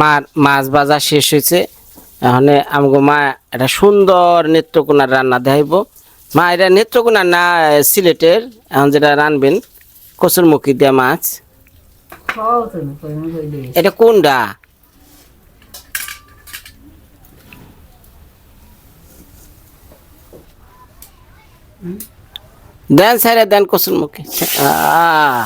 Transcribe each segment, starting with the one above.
মা, মাছ ভাজা শেষ হয়েছে। এখন আমগো মা একটা সুন্দর নেত্রকোনার রান্না দেখাইব। মা, এটা নেত্রকোনার না সিলেটের? এখন যেটা রানবেন, কচুরমুখী দিয়া মাছ। এটা কোনটা? দেন, সাইরে দেন কচুরমুখী। আহ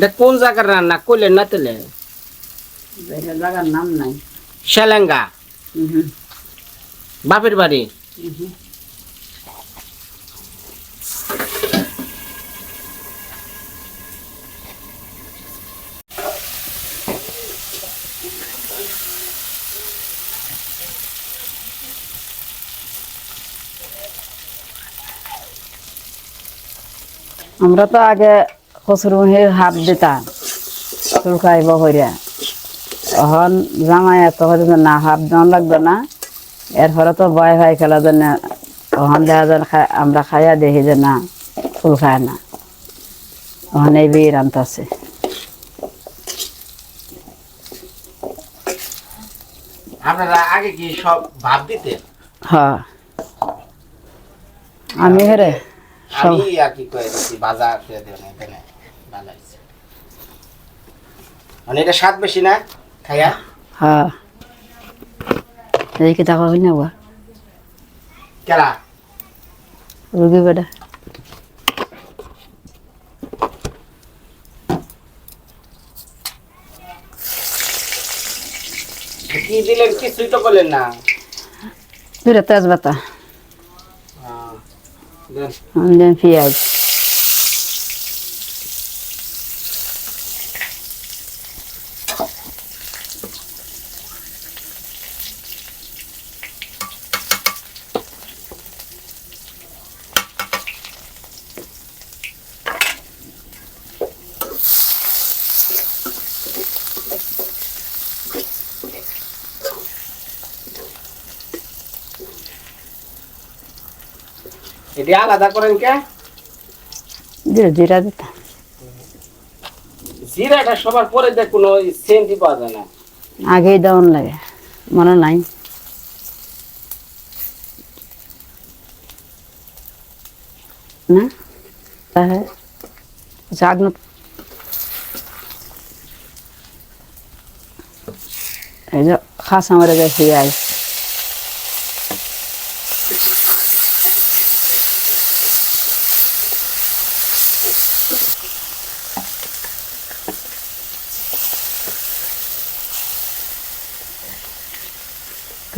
এটা কোন জায়গার রান্না? করলেন না তেলে? জায়গার নাম নাই। হুম। বাপের বাড়ি? আমরা তো আগে মুহির হাত দিতাম চুলকাইব হইয়া এখন জামাই এত হইতে না হাত দেওয়ান লাগবে না। এরপরে তো ভয় ভাই খেলা জন্য ওখান দেখা যায় আমরা খাইয়া দেখি যে না ফুল খায় না। ওখানে এই বিয়ে রান্তাছে আপনারা আগে কি সব ভাব দিতেন? হ্যাঁ। আমি হেরে সব আমি আর কি বাজার ভালো হয়েছে মানে এটা স্বাদ বেশি না খাইয়া? হ্যাঁ। কি না বা কেলা রুগী বেটা। কি দিলেন কিছুই তো করলেন না। দুটা তেজপাতা। দেন পেঁয়াজ। এটা আলাদা করেন কে? জিরা জিরা জিরাটা সবার পরে দেখ কোনো সেন্টই পাওয়া যায় না। আগেই দেওয়ান লাগে মনে নাই। না? তাহলে আগ এই যে খাস আমার গেছে আই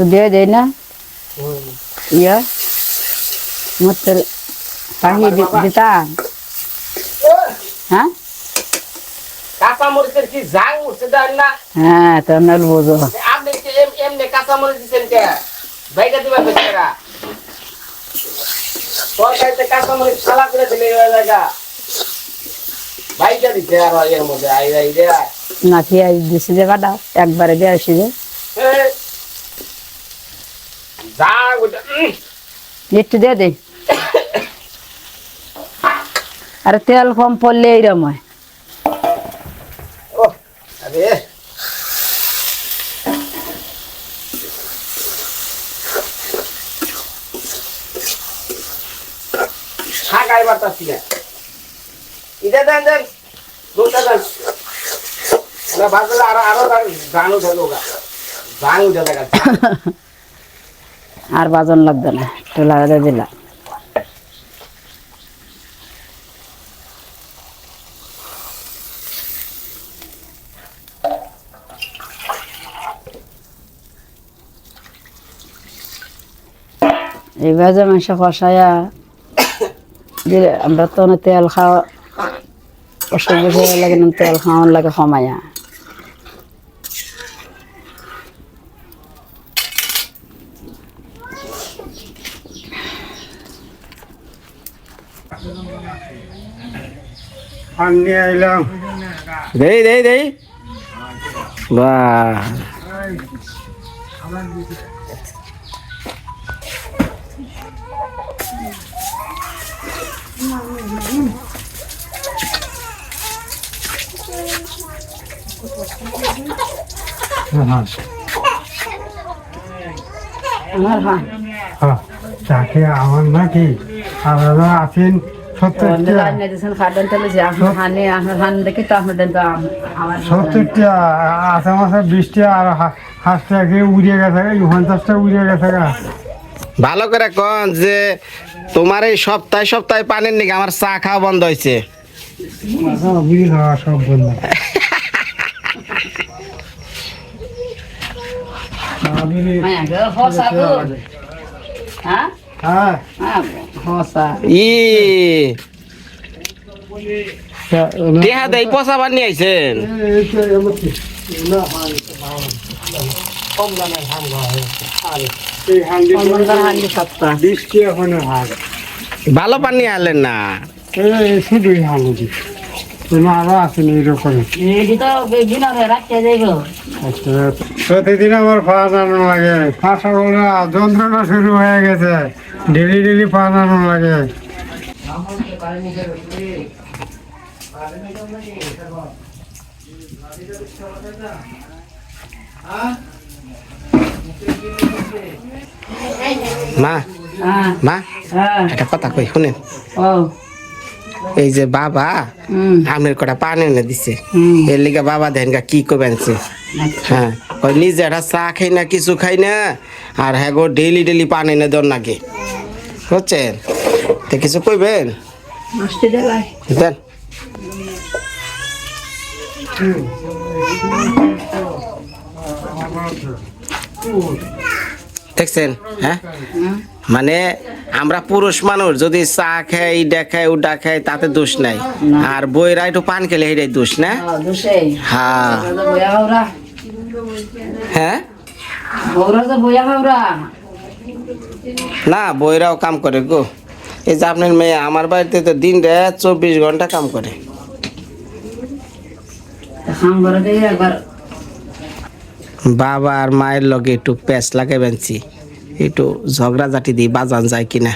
তো দিয়ে দেয় না। ইয়া মতের পাহি হ্যাঁ? কি জাং উঠছে না? হ্যাঁ তো নল বোঝো। আপনি এমনি কাঁচা মরিচ দিচ্ছেন কে? বাইরে দিবা বেচারা। তরকারিতে কাঁচা সালা করে দিলে হয়ে জায়গা বাইরে দিচ্ছে আর এর মধ্যে আই না দিছি যে কাটা একবারে দিয়ে আসি যে। জাং ওটা একটু দিয়ে দে আরে তেল কম পড়লে এইরকম হয় ও আরে আইবার তাছি না ইটা দেন দেন দুটা দেন না বাজলে আরও আরও গান উঠে লোক গান উঠে দেখা আর বাজন লাগবে না, একটু লাগাতে দিলাম এই ভাজা মাংস দিলে আমরা তো তেল খাওয়া অসুখ বেশি লাগে তেল খাওয়ার লাগে কমায়া পান নিয়ে আইলাম দেই দেই দেই বাহ হ্যাঁ আমার হ্যাঁ হ্যাঁ চাকে আমার নাকি আপনারা আছেন সত্তরটা রান্না দিয়েছেন খাটেন সত্তরটা মাসে বৃষ্টি আর হা- হাঁসটাকে উড়িয়ে গেছে গা, পঞ্চাশটা উড়িয়ে গেছে ভালো করে কন যে তোমার এই সপ্তাহে সপ্তাহে পানির নিকে আমার চা খাওয়া বন্ধ হয়েছে। সব বন্ধ। হ্যাঁ হ্যাঁ হ্যাঁ? দেহা দেই পচা পানি আইছেন। ভালো পানি আনলেন না? শুধুই আরও এইরকম বিনা প্রতিদিন আমার আনো লাগে যন্ত্রণা শুরু হয়ে গেছে। ডেলি ডেলি পান লাগে। মা মা, একটা কথা কই, শুনেন। এই যে বাবা, আমের কটা পানি এনে দিছে। এর লিগে বাবা দেন কি করবেনছে হ্যাঁ ওই নিজে একটা চা খাই না, কিছু খাই না, আর হ্যাঁ গো ডেইলি ডেইলি পানি এনে দর নাকি বুঝছেন তো কিছু কইবেন? দেন। দেখছেন হ্যাঁ? মানে আমরা পুরুষ মানুষ যদি চা খাই দেখাই উডা খাই তাতে দোষ নাই। আর বইরা একটু পান খেলে এটাই দোষ না? হ্যাঁ হ্যাঁ। না বইরাও কাম করে গো। এই যে আপনার মেয়ে আমার বাড়িতে তো দিন রাত চব্বিশ ঘণ্টা কাম করে। বাবা আর মায়ের লগে একটু প্যাঁচ লাগাইবেনছি একটু ঝগড়া জাটি দিয়ে বাজান যায় কিনা।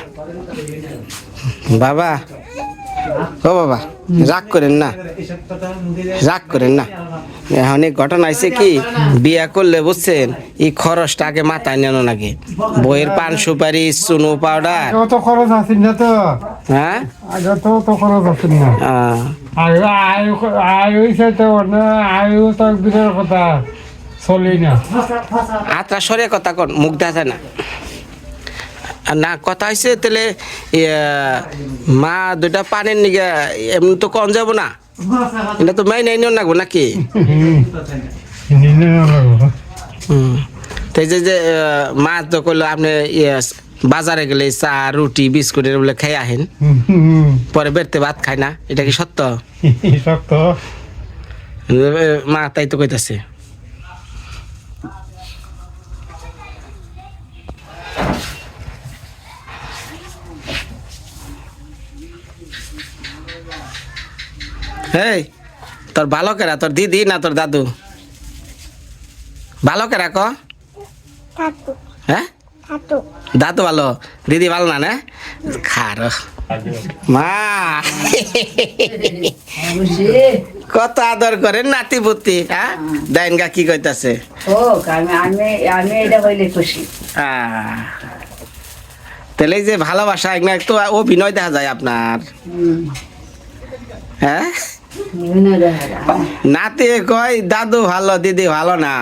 বাবা ও বাবা রাগ করেন না। রাগ করেন না। এই ঘটনা হয়েছে কি বিয়া করলে বুঝছেন এই খরচটা আগে মাথায় নেন নাকি বইয়ের পান সুপারি চুনো পাউডার। তো খরচ আছেন না তো। হ্যাঁ? আগে তো তো খরচ আছেন না। আয়ু আয়ু আয়ু হইছে না আয়ু তো দূরের কথা চলি না। আত্রা সরে কথা মুখ দেখা না। না কথা হয়েছে তাহলে মা দুটা পানির নিগে এমনি তো কম যাব না? এটা তো মাই নাই নাকবো নাকি। এই যে যে মাছ মা তো করল আপনি বাজারে গেলে চা রুটি বিস্কুট এগুলো খাই আহেন পরে বেরতে ভাত খায় না। এটা কি সত্য? সত্য। মা তাই তো কইতাছে। এই তোর বালকেরা তোর দিদি না তোর দাদু? বালকেরা ক? Satu, হ্যাঁ? দাদু। ভালো দিদি ভালো না না? খার। মা। কত আদর করে নাতি পুতি হ্যাঁ? দেন গা কি কইতাছে? ও আমি আমি আমি এটা হইলে খুশি। আহ, তাহলে যে ভালোবাসা একটু অভিনয় দেখা যায় আপনার। হ্যাঁ? নাতি কয় দাদু ভালো দিদি ভালো না?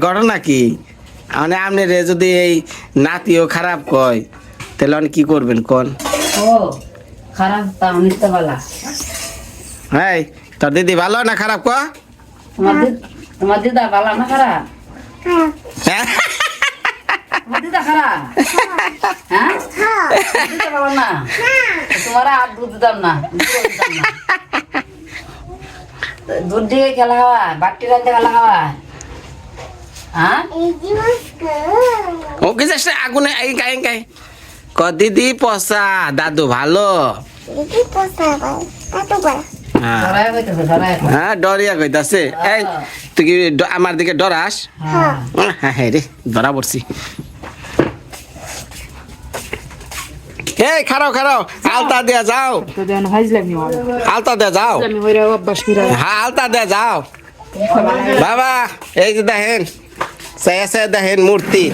ঘটনা কি? মানে আপনি রে যদি এই নাতিও খারাপ কয় তাহলে আপনি কি করবেন কোন? খারাপ হ্যাঁ তোর দিদি ভালো না খারাপ ক তোমার দিদা ভালো না খারাপ? হ্যাঁ? দিদা খারাপ? হ্যাঁ? দিদা না? তোমার আর দুধ দিতাম না দুধ দিতাম না। দুধ দিয়ে খেলা খাওয়া বাটি রাখতে খেলা খাওয়া হ্যাঁ? Ini ও কি যাস আগুনে এই গাই ক দিদি পসা দাদু ভালো? হ্যাঁ। কই। হ্যাঁ ডরিয়া কইতাছে। এই তুই কি আমার দিকে ডরাস? হ্যাঁ। হ্যাঁ হ্যাঁ রে ধরা পড়ছি। এই খারাও খারাও আলতা দিয়া যাও। হয় আলতা দিয়া যাও। হ্যাঁ আলতা দিয়া যাও। বাবা এই যে দেখেন দেখেন মূর্তি।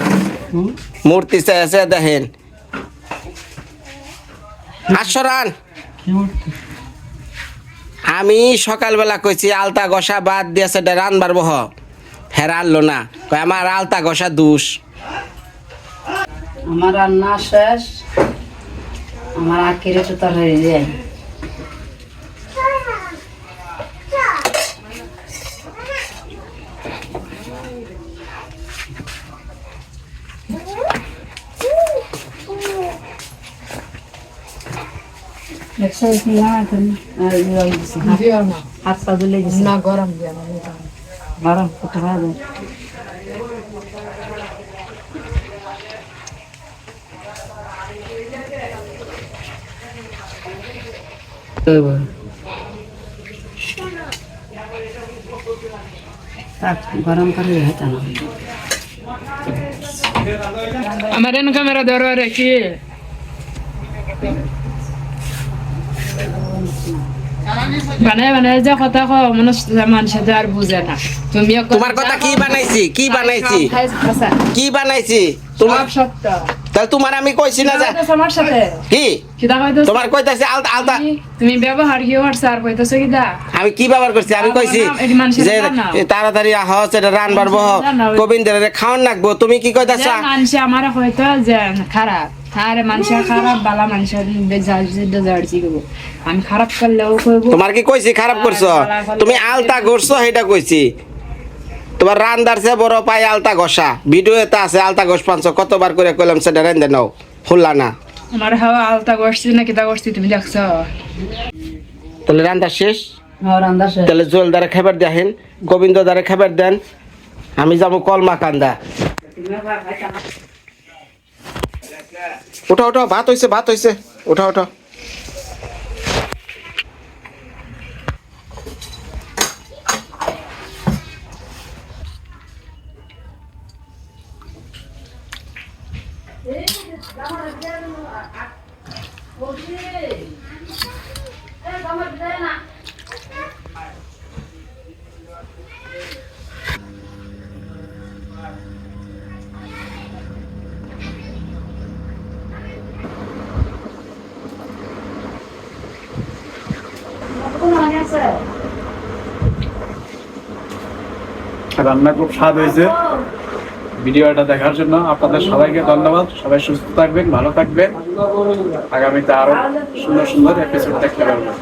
মূর্তি দেখেন। আসরান আমি সকালবেলা কইছি আলতা গসা বাদ দিয়েছে রানবার বহ হেরা আনলো না। আমার আলতা গসা দুষ। আমার রান্না শেষ। আমার আখিরে তো তার হয়ে যায়। হাত পা ধুলে গরম। গরম করতে গরম করে আমার এন ক্যামেরা ধরো রেখি বানায় বানায় যে কথা কও মানুষ মানুষের তো আর বুঝে না। তুমি তোমার কথা কি বানাইছি? কি বানাইছি? কি বানাইছি? তোমার সত্য। তাহলে তোমার আমি কইছি না আমার সাথে? কি? তোমার কইতাছি আলতা আলতা তুমি- ব্যবহার কি করছ আর কইতাছো কিতা? আমি কি ব্যবহার করছি? আমি কইছি যে তাড়াতাড়ি আহ সেটা রান বাড়বো। জানাও। গোবিন্দের খাওয়ান লাগবো। তুমি কি কইতাছা? মানুষ আমার হয়তো যে খারাপ। আরে মানুষের খারাপ বালা মানুষের আমি খারাপ করলেও কইব তোমার কি কইছি? খারাপ করছ? তুমি আলতা ঘষছো সেটা কইছি। তোমার রান্দার চেয়ে বড় পাই আলতা ঘষা। ভিডিও এটা আছে আলতা ঘষ পাঁচ কতবার করে কইলাম সেটা রেন্দে নাও খুললা না। আমার হাওয়া আলতা করছি না কিতা করছি তুমি দেখছ? তাহলে রান্দা শেষ? শেষ। তাহলে জল দ্বারা খাবার দেখেন গোবিন্দ দ্বারা খাবার দেন আমি যাব কলমা কান্দা। উঠো উঠো ভাত হইছে ভাত হইছে। উঠো উঠো। রান্না খুব স্বাদ হয়েছে। ভিডিওটা দেখার জন্য আপনাদের সবাইকে ধন্যবাদ। সবাই সুস্থ থাকবেন, ভালো থাকবেন। আগামীতে আরও সুন্দর সুন্দর এপিসোড দেখতে পারবেন